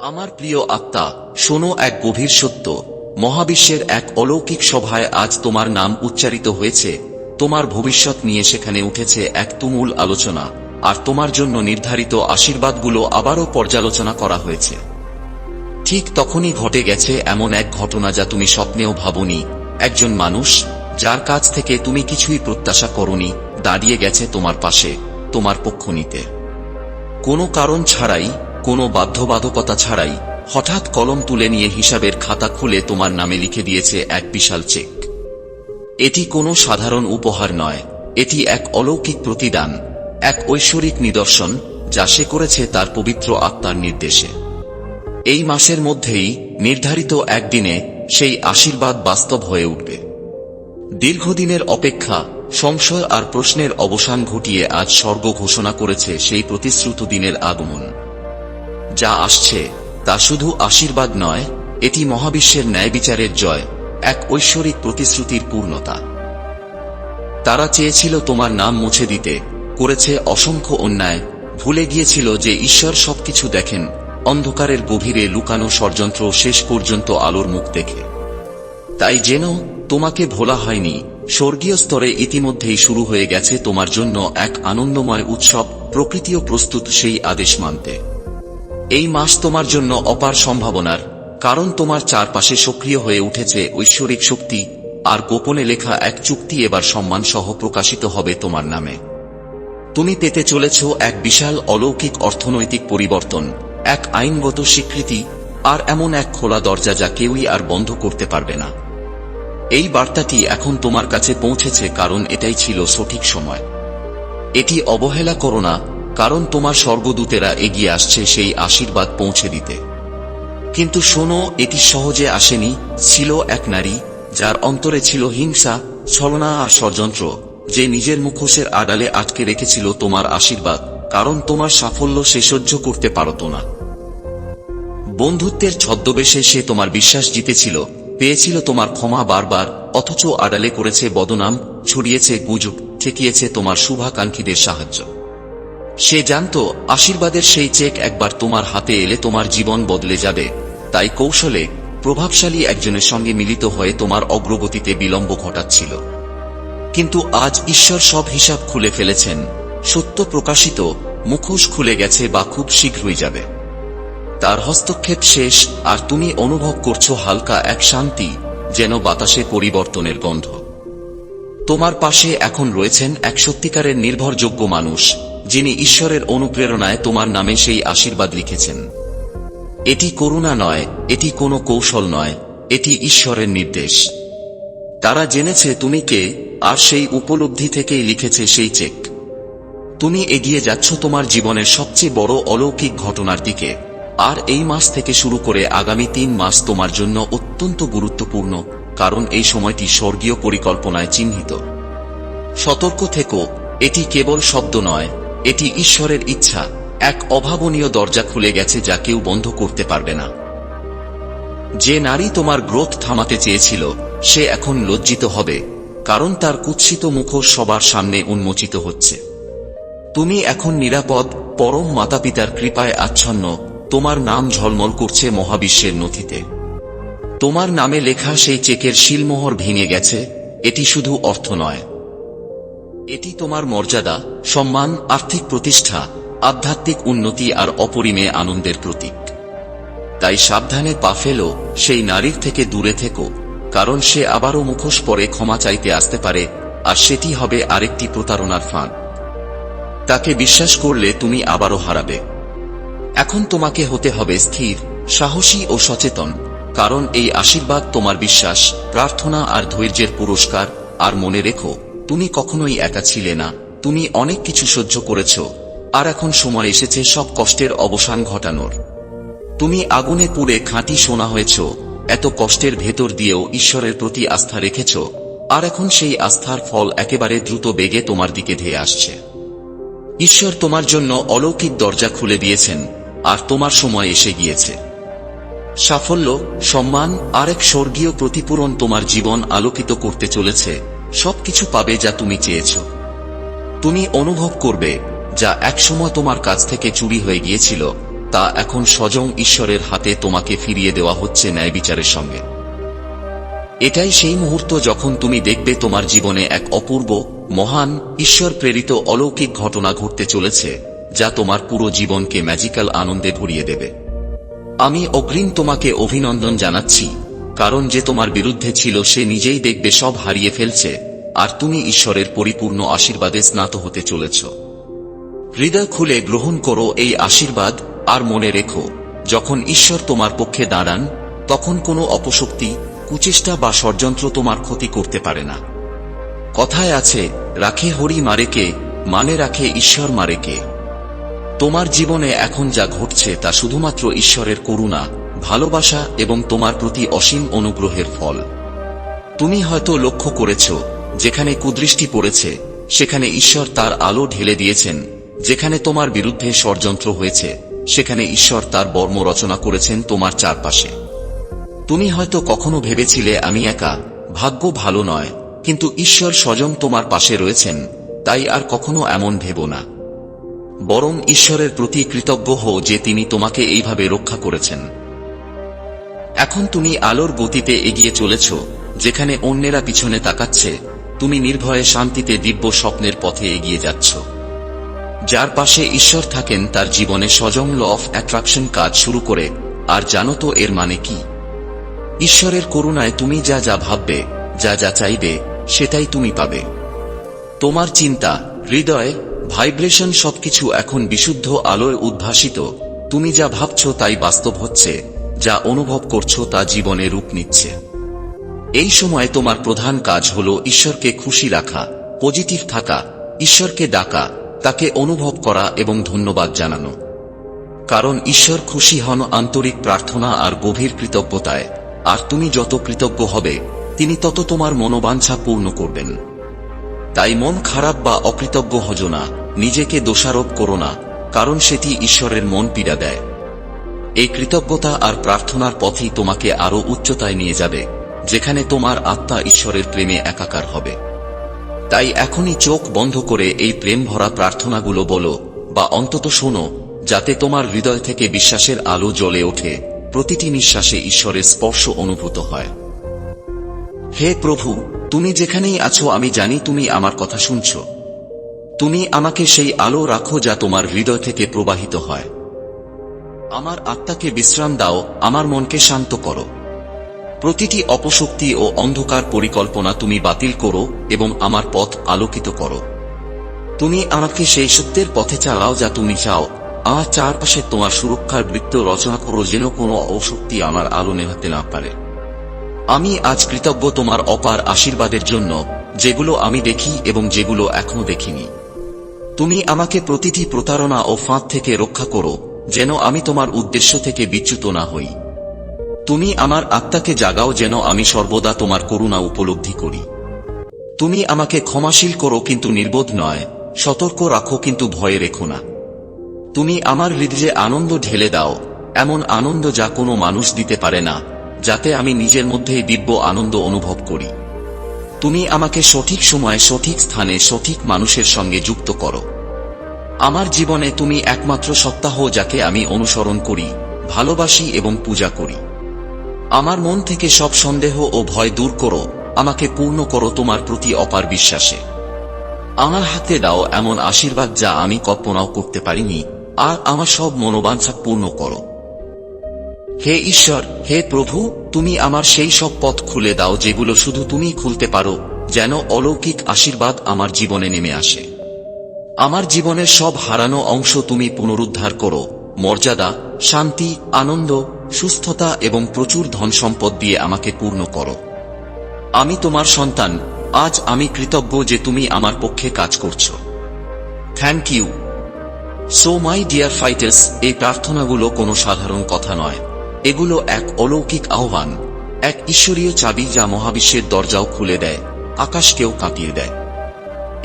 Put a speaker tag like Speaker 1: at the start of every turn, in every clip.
Speaker 1: আমার প্রিয় আত্মা, শোনো এক গভীর সত্য। মহাবিশ্বের এক অলৌকিক সভায় আজ তোমার নাম উচ্চারিত হয়েছে। তোমার ভবিষ্যৎ নিয়ে সেখানে উঠেছে এক তুমুল আলোচনা। আর তোমার জন্য নির্ধারিত আশীর্বাদগুলো আবারও পর্যালোচনা করা হয়েছে। ঠিক তখনই ঘটে গেছে এমন এক ঘটনা যা তুমি স্বপ্নেও ভাবনি। একজন মানুষ, যার কাছ থেকে তুমি কিছুই প্রত্যাশা করনি, দাঁড়িয়ে গেছে তোমার পাশে, তোমার পক্ষ নিতে। কোনো কারণ ছাড়াই কোনো বাধ্যবাধকতা ছাড়াই হঠাৎ কলম তুলে নিয়ে হিসাবের খাতা খুলে তোমার নামে লিখে দিয়েছে এক বিশাল চেক। এটি কোনো সাধারণ উপহার নয়, এটি এক অলৌকিক প্রতিদান, এক ঐশ্বরিক নিদর্শন, যা সে করেছে তার পবিত্র আত্মার নির্দেশে। এই মাসের মধ্যেই নির্ধারিত একদিনে সেই আশীর্বাদ বাস্তব হয়ে উঠবে। দীর্ঘদিনের অপেক্ষা, সংশয় আর প্রশ্নের অবসান ঘটিয়ে আজ স্বর্গ ঘোষণা করেছে সেই প্রতিশ্রুত দিনের আগমন। যা আসছে, তা শুধু আশীর্বাদ নয়, এটি মহাবিশ্বের ন্যায় বিচারের জয়, এক ঐশ্বরিক প্রতিশ্রুতির পূর্ণতা। তারা চেয়েছিল তোমার নাম মুছে দিতে, করেছে অসংখ্য অন্যায়, ভুলে গিয়েছিল যে ঈশ্বর সবকিছু দেখেন, অন্ধকারের গভীরে লুকানো ষড়যন্ত্র শেষ পর্যন্ত আলোর মুখ দেখে। তাই যেন তোমাকে ভোলা হয়নি, স্বর্গীয় স্তরে ইতিমধ্যেই শুরু হয়ে গেছে তোমার জন্য এক আনন্দময় উৎসব প্রকৃতিও প্রস্তুত সেই আদেশ মানতে। এই মাস তোমার জন্য অপার সম্ভাবনার, কারণ তোমার চারপাশে সক্রিয় হয়ে উঠেছে ঐশ্বরিক শক্তি, আর গোপনে লেখা এক চুক্তি এবার সম্মান সহ প্রকাশিত হবে তোমার নামে। তুমি পেতে চলেছ এক বিশাল অলৌকিক অর্থনৈতিক পরিবর্তন, এক আইনগত স্বীকৃতি, আর এমন এক খোলা দরজা যা কেউই আর বন্ধ করতে পারবে না। এই বার্তাটি এখন তোমার কাছে পৌঁছেছে কারণ এটাই ছিল সঠিক সময়। এটি অবহেলা করো না কারণ তোমার স্বর্গদূতেরা এগিয়ে আসছে সেই আশীর্বাদ পৌঁছে দিতে। কিন্তু শোনো, এটি সহজে আসেনি, ছিল এক নারী, যার অন্তরে ছিল হিংসা, ছলনা আর ষড়যন্ত্র, যে নিজের মুখোশের আড়ালে আটকে রেখেছিল তোমার আশীর্বাদ, কারণ তোমার সাফল্য সে সহ্য করতে পারত না। বন্ধুত্বের ছদ্মবেশে সে তোমার বিশ্বাস জিতেছিল, পেয়েছিল তোমার ক্ষমা বারবার, অথচ আড়ালে করেছে বদনাম, ছড়িয়েছে গুজব, ঠেকিয়েছে তোমার শুভাকাঙ্ক্ষীদের সাহায্য। সে জানত, আশীর্বাদের সেই চেক একবার তোমার হাতে এলে তোমার জীবন বদলে যাবে। তাই কৌশলে প্রভাবশালী একজনের সঙ্গে মিলিত হয়ে তোমার অগ্রগতিতে বিলম্ব ঘটাচ্ছিল। কিন্তু আজ ঈশ্বর সব হিসাব খুলে ফেলেছেন। সত্য প্রকাশিত, মুখোশ খুলে গেছে বা খুব শীঘ্রই যাবে। তার হস্তক্ষেপ শেষ, আর তুমি অনুভব করছ হালকা এক শান্তি, যেন বাতাসে পরিবর্তনের গন্ধ। তোমার পাশে এখন রয়েছেন এক সত্যিকারের নির্ভরযোগ্য মানুষ। যিনি ঈশ্বরের অনুপ্রেরণায় তোমার নামে সেই আশীর্বাদ লিখেছেন। এটি করুণা নয়, এটি কোনো কৌশল নয়, এটি ঈশ্বরের নির্দেশ। তারা জেনেছে তুমি কে, আর সেই উপলব্ধি থেকেই লিখেছে সেই চেক। তুমি এগিয়ে যাচ্ছ তোমার জীবনের সবচেয়ে বড় অলৌকিক ঘটনার দিকে। আর এই মাস থেকে শুরু করে আগামী তিন মাস তোমার জন্য অত্যন্ত গুরুত্বপূর্ণ, কারণ এই সময়টি স্বর্গীয় পরিকল্পনায় চিহ্নিত। সতর্ক থেকো, এটি কেবল শব্দ নয় এটি ঈশ্বরের ইচ্ছা। এক অভাবনীয় দরজা খুলে গেছে যা কেউ বন্ধ করতে পারবে না। যে নারী তোমার গ্রোথ থামাতে চেয়েছিল, সে এখন লজ্জিত হবে, কারণ তার কুৎসিত মুখোশ সবার সামনে উন্মোচিত হচ্ছে। তুমি এখন নিরাপদ, পরম মাতাপিতার কৃপায় আচ্ছন্ন, তোমার নাম ঝলমল করছে মহাবিশ্বের নথিতে। তোমার নামে লেখা সেই চেকের শিলমোহর ভেঙে গেছে, এটি শুধু অর্থ নয়। এটি তোমার মর্যাদা, সম্মান, আর্থিক প্রতিষ্ঠা, আধ্যাত্মিক উন্নতি আর অপরিমেয় আনন্দের প্রতীক। তাই সাবধানে পা ফেলো, সেই নারীর থেকে দূরে থেকো, কারণ সে আবারও মুখোশ পরে ক্ষমা চাইতে আসতে পারে, আর সেটি হবে আরেকটি প্রতারণার ফাঁদ। তাকে বিশ্বাস করলে তুমি আবারও হারাবে। এখন তোমাকে হতে হবে স্থির, সাহসী ও সচেতন, কারণ এই আশীর্বাদ তোমার বিশ্বাস, প্রার্থনা আর ধৈর্যের পুরস্কার, আর মনে রেখো তুমি কখনোই একা ছিলে না, তুমি অনেক কিছু সহ্য করেছ, আর এখন সময় এসেছে সব কষ্টের অবসান ঘটানোর। তুমি আগুনে পুড়ে খাঁটি শোনা হয়েছ, এত কষ্টের ভেতর দিয়েও ঈশ্বরের প্রতি আস্থা রেখেছ, আর এখন সেই আস্থার ফল একেবারে দ্রুত বেগে তোমার দিকে ধেয়ে আসছে। ঈশ্বর তোমার জন্য অলৌকিক দরজা খুলে দিয়েছেন, আর তোমার সময় এসে গিয়েছে। সাফল্য, সম্মান, আরেক স্বর্গীয় প্রতিপূরণ তোমার জীবন আলোকিত করতে চলেছে সবকিছু পাবে যা তুমি চেয়েছ। তুমি অনুভব করবে যা একসময় তোমার কাছ থেকে চুরি হয়ে গিয়েছিল, তা এখন স্বয়ং ঈশ্বরের হাতে তোমাকে ফিরিয়ে দেওয়া হচ্ছে ন্যায় বিচারের সঙ্গে। এটাই সেই মুহূর্ত যখন তুমি দেখবে তোমার জীবনে এক অপূর্ব, মহান ঈশ্বর প্রেরিত অলৌকিক ঘটনা ঘটতে চলেছে, যা তোমার পুরো জীবনকে ম্যাজিক্যাল আনন্দে ভরিয়ে দেবে। আমি অগ্রিম তোমাকে অভিনন্দন জানাচ্ছি কারণ যে তোমার বিরুদ্ধে ছিল সে নিজেই দেখবে সব হারিয়ে ফেলছে, আর তুমি ঈশ্বরের পরিপূর্ণ আশীর্বাদে স্নাত হতে চলেছ। হৃদয় খুলে গ্রহণ করো এই আশীর্বাদ, আর মনে রেখো, যখন ঈশ্বর তোমার পক্ষে দাঁড়ান, তখন কোনো অপশক্তি, কুচেষ্টা বা ষড়যন্ত্র তোমার ক্ষতি করতে পারে না। কথায় আছে, রাখে হরি মারেকে মানে রাখে ঈশ্বর মারেকে তোমার জীবনে এখন যা ঘটছে তা শুধুমাত্র ঈশ্বরের করুণা ভালোবাসা এবং তোমার প্রতি অসীম অনুগ্রহের ফল। তুমি হয়তো লক্ষ্য করেছ, যেখানে কুদৃষ্টি পড়েছে, সেখানে ঈশ্বর তার আলো ঢেলে দিয়েছেন, যেখানে তোমার বিরুদ্ধে ষড়যন্ত্র হয়েছে, সেখানে ঈশ্বর তার বর্ম রচনা করেছেন তোমার চারপাশে। তুমি হয়তো কখনো ভেবেছিলে, আমি একা, ভাগ্য ভালো নয়, কিন্তু ঈশ্বর স্বয়ং তোমার পাশে রয়েছেন, তাই আর কখনো এমন ভেব না। বরং ঈশ্বরের প্রতি কৃতজ্ঞ হও যে তিনি তোমাকে এইভাবে রক্ষা করেছেন। এখন তুমি আলোর গতিতে এগিয়ে চলেছ, যেখানে অন্যেরা পিছনে তাকাচ্ছে, তুমি নির্ভয়ে শান্তিতে দিব্য স্বপ্নের পথে এগিয়ে যাচ্ছ। যার পাশে ঈশ্বর থাকেন, তার জীবনে সজং ল অফ অ্যাট্রাকশন কাজ শুরু করে, আর জানো তো এর মানে কি? ঈশ্বরের করুণায় তুমি যা যা ভাববে, যা যা চাইবে, সেটাই তুমি পাবে। তোমার চিন্তা, হৃদয়, ভাইব্রেশন সবকিছু এখন বিশুদ্ধ আলোয় উদ্ভাসিত, তুমি যা ভাবছ তাই বাস্তব হচ্ছে। যা অনুভব করছ তা জীবনে রূপ নিচ্ছে। এই সময় তোমার প্রধান কাজ হল ঈশ্বরকে খুশি রাখা, পজিটিভ থাকা, ঈশ্বরকে ডাকা, তাকে অনুভব করা এবং ধন্যবাদ জানানো। কারণ ঈশ্বর খুশি হন আন্তরিক প্রার্থনা আর গভীর কৃতজ্ঞতায়, আর তুমি যত কৃতজ্ঞ হবে, তিনি তত তোমার মনোবাঞ্ছা পূর্ণ করবেন। তাই মন খারাপ বা অকৃতজ্ঞ হজ না, নিজেকে দোষারোপ করো না, কারণ সেটি ঈশ্বরের মন পীড়া দেয়। এই কৃতজ্ঞতা আর প্রার্থনার পথই তোমাকে আরও উচ্চতায় নিয়ে যাবে, যেখানে তোমার আত্মা ঈশ্বরের প্রেমে একাকার হবে। তাই এখনই চোখ বন্ধ করে এই প্রেম ভরা প্রার্থনাগুলো বলো, বা অন্তত শোনো, যাতে তোমার হৃদয় থেকে বিশ্বাসের আলো জ্বলে ওঠে, প্রতিটি নিঃশ্বাসে ঈশ্বরের স্পর্শ অনুভূত হয়। হে প্রভু, তুমি যেখানেই আছো আমি জানি তুমি আমার কথা শুনছ। তুমি আমাকে সেই আলো রাখো যা তোমার হৃদয় থেকে প্রবাহিত হয়। আমার আত্মাকে বিশ্রাম দাও, আমার মনকে শান্ত করো। প্রতিটি অপশক্তি ও অন্ধকার পরিকল্পনা তুমি বাতিল করো এবং আমার পথ আলোকিত করো। তুমি আমাকে সেই সত্যের পথে চালাও যা তুমি চাও। আমার চারপাশে তোমার সুরক্ষার বৃত্ত রচনা করো যেন কোনো অশক্তি আমার আলো নেভাতে না পারে। আমি আজ কৃতজ্ঞ তোমার অপার আশীর্বাদের জন্য, যেগুলো আমি দেখি এবং যেগুলো এখনও দেখিনি। তুমি আমাকে প্রতিটি প্রতারণা ও ফাঁদ থেকে রক্ষা করো যেন আমি তোমার উদ্দেশ্য থেকে বিচ্যুত না হই। তুমি আমার আত্মাকে জাগাও যেন আমি সর্বদা তোমার করুণা উপলব্ধি করি। তুমি আমাকে ক্ষমাশীল করো কিন্তু নির্বোধ নয়, সতর্ক রাখো কিন্তু ভয়ে রেখো না। তুমি আমার হৃদয়ে আনন্দ ঢেলে দাও, এমন আনন্দ যা কোনো মানুষ দিতে পারে না, যাতে আমি নিজের মধ্যেই দিব্য আনন্দ অনুভব করি। তুমি আমাকে সঠিক সময়ে সঠিক স্থানে সঠিক মানুষের সঙ্গে যুক্ত করো। আমার জীবনে তুমি একমাত্র সত্তাহ যাকে আমি অনুসরণ করি, ভালোবাসি এবং পূজা করি। আমার মন থেকে সব সন্দেহ ও ভয় দূর করো, আমাকে পূর্ণ করো তোমার প্রতি অপার বিশ্বাসে। আমার হাতে দাও এমন আশীর্বাদ যা আমি কল্পনাও করতে পারিনি, আর আমার সব মনোবাঞ্ছা পূর্ণ করো। হে ঈশ্বর, হে প্রভু, তুমি আমার সেই সব পথ খুলে দাও যেগুলো শুধু তুমি খুলতে পারো, যেন অলৌকিক আশীর্বাদ আমার জীবনে নেমে আসে। আমার জীবনের সব হারানো অংশ তুমি পুনরুদ্ধার করো। মর্যাদা, শান্তি, আনন্দ, সুস্থতা এবং প্রচুর ধন সম্পদ দিয়ে আমাকে পূর্ণ করো। আমি তোমার সন্তান। আজ আমি কৃতজ্ঞ যে তুমি আমার পক্ষে কাজ করছ। Thank you so my dear fighters এই প্রার্থনাগুলো কোনো সাধারণ কথা নয়। এগুলো এক অলৌকিক আহ্বান, এক ঈশ্বরীয় চাবি যা মহাবিশ্বের দরজাও খুলে দেয়, আকাশকেও কাঁপিয়ে দেয়।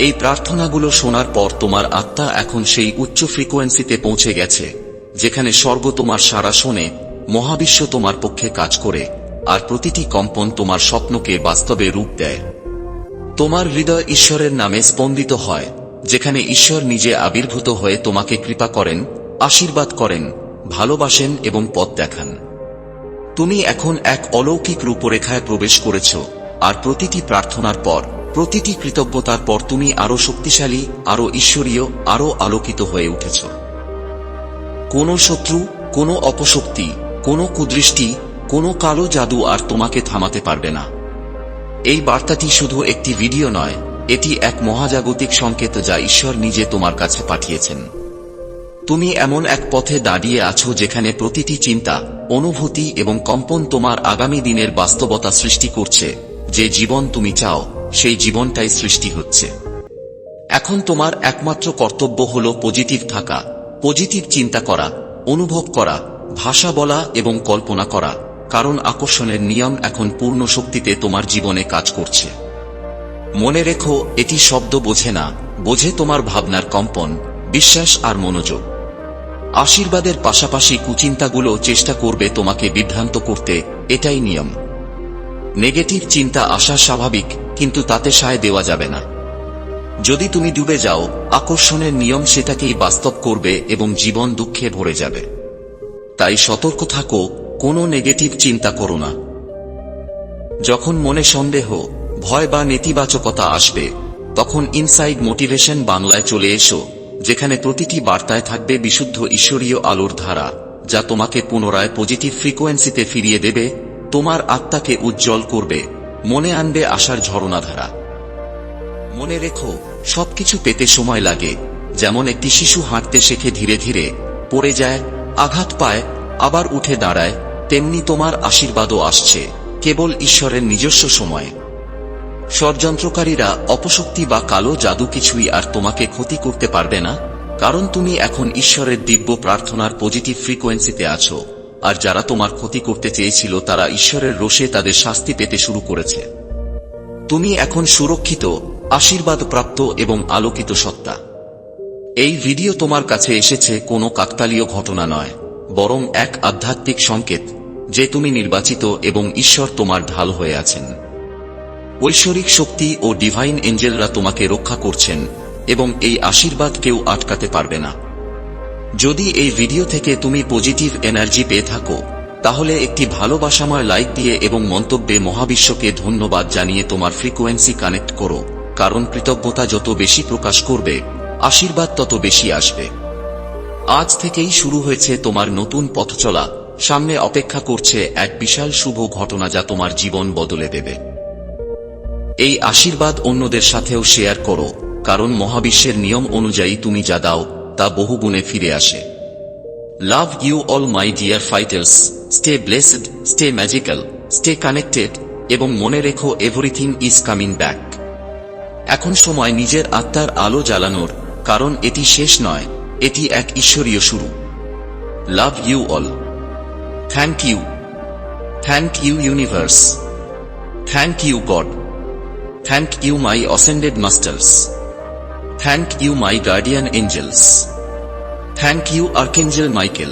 Speaker 1: এই প্রার্থনাগুলো শোনার পর তোমার আত্মা এখন সেই উচ্চ ফ্রিকোয়েন্সিতে পৌঁছে গেছে, যেখানে স্বর্গ তোমার সারা শোনে, মহাবিশ্ব তোমার পক্ষে কাজ করে, আর প্রতিটি কম্পন তোমার স্বপ্নকে বাস্তবে রূপ দেয়। তোমার হৃদয় ঈশ্বরের নামে স্পন্দিত হয়, যেখানে ঈশ্বর নিজে আবির্ভূত হয়ে তোমাকে কৃপা করেন, আশীর্বাদ করেন, ভালোবাসেন এবং পথ দেখান। তুমি এখন এক অলৌকিক রূপরেখায় প্রবেশ করেছ, আর প্রতিটি প্রার্থনার পর প্রতিটি কৃতজ্ঞতার পর তুমি আরও শক্তিশালী, আরও ঈশ্বরীয়, আরও আলোকিত হয়ে উঠেছ। কোনো শত্রু, কোনো অপশক্তি, কোনো কুদৃষ্টি, কোনো কালো জাদু আর তোমাকে থামাতে পারবে না। এই বার্তাটি শুধু একটি ভিডিও নয়, এটি এক মহাজাগতিক সংকেত যা ঈশ্বর নিজে তোমার কাছে পাঠিয়েছেন। তুমি এমন এক পথে দাঁড়িয়ে আছো যেখানে প্রতিটি চিন্তা, অনুভূতি এবং কম্পন তোমার আগামী দিনের বাস্তবতা সৃষ্টি করছে, যে জীবন তুমি চাও। সেই জীবনটাই সৃষ্টি হচ্ছে। এখন তোমার একমাত্র কর্তব্য হল পজিটিভ থাকা, পজিটিভ চিন্তা করা, অনুভব করা, ভাষা বলা এবং কল্পনা করা, কারণ আকর্ষণের নিয়ম এখন পূর্ণ শক্তিতে তোমার জীবনে কাজ করছে। মনে রেখো, এটি শব্দ বোঝে না, বোঝে তোমার ভাবনার কম্পন, বিশ্বাস আর মনোযোগ। আশীর্বাদের পাশাপাশি কুচিন্তাগুলো চেষ্টা করবে তোমাকে বিভ্রান্ত করতে, এটাই নিয়ম। নেগেটিভ চিন্তা আসা স্বাভাবিক কিন্তু তাতে সায় দেওয়া যাবে না। যদি তুমি ডুবে যাও, আকর্ষণের নিয়ম সেটাকেই বাস্তব করবে এবং জীবন দুঃখে ভরে যাবে। তাই সতর্ক থাকো, কোনো নেগেটিভ চিন্তা করো না। যখন মনে সন্দেহ, ভয় বা নেতিবাচকতা আসবে, তখন ইনসাইড মোটিভেশন বাংলায় চলে এসো, যেখানে প্রতিটি বার্তায় থাকবে বিশুদ্ধ ঈশ্বরীয় আলোর ধারা, যা তোমাকে পুনরায় পজিটিভ ফ্রিকোয়েন্সিতে ফিরিয়ে দেবে, তোমার আত্মাকে উজ্জ্বল করবে। মনে আনবে আশার ঝরনাধারা। মনে রেখো, সবকিছু পেতে সময় লাগে। যেমন একটি শিশু হাঁটতে শেখে ধীরে ধীরে, পড়ে যায়, আঘাত পায়, আবার উঠে দাঁড়ায়, তেমনি তোমার আশীর্বাদও আসছে, কেবল ঈশ্বরের নিজস্ব সময়। ষড়যন্ত্রকারীরা অপশক্তি বা কালো জাদু কিছুই আর তোমাকে ক্ষতি করতে পারবে না, কারণ তুমি এখন ঈশ্বরের দিব্য প্রার্থনার পজিটিভ ফ্রিকোয়েন্সিতে আছো। আর যারা তোমার ক্ষতি করতে চেয়েছিল, তারা ঈশ্বরের রোষে তাদের শাস্তি পেতে শুরু করেছে। তুমি এখন সুরক্ষিত আশীর্বাদ প্রাপ্ত এবং আলোকিত সত্তা। এই ভিডিও তোমার কাছে এসেছে কোনো কাকতালীয় ঘটনা নয়, বরং এক আধ্যাত্মিক সংকেত, যে তুমি নির্বাচিত এবং ঈশ্বর তোমার ঢাল হয়ে আছেন। ঐশ্বরিক শক্তি ও ডিভাইন এঞ্জেলরা তোমাকে রক্ষা করছেন, এবং এই আশীর্বাদ কেউ আটকাতে পারবে না। যদি এই ভিডিও থেকে তুমি পজিটিভ এনার্জি পেয়ে থাকো, তাহলে একটি ভালোবাসাময় লাইক দিয়ে এবং মন্তব্যে মহাবিশ্বকে ধন্যবাদ জানিয়ে তোমার ফ্রিকোয়েন্সি কানেক্ট করো, কারণ কৃতজ্ঞতা যত বেশি প্রকাশ করবে, আশীর্বাদ তত বেশি আসবে। আজ থেকেই শুরু হয়েছে তোমার নতুন পথ চলা, সামনে অপেক্ষা করছে এক বিশাল শুভ ঘটনা যা তোমার জীবন বদলে দেবে। এই আশীর্বাদ অন্যদের সাথেও শেয়ার করো, কারণ মহাবিশ্বের নিয়ম অনুযায়ী তুমি যা দাও তা বহুগুণে ফিরে আসে। Love you all my dear fighters stay blessed stay magical stay connected এবং মনে রেখো এভরিথিং ইজ কামিং ব্যাক এখন সময় নিজের আত্মার আলো জ্বালানোর, কারণ এটি শেষ নয়, এটি এক ঈশ্বরীয় শুরু। Love you all thank you thank you universe thank you God thank you my ascended masters thank you my guardian angels thank you archangel Michael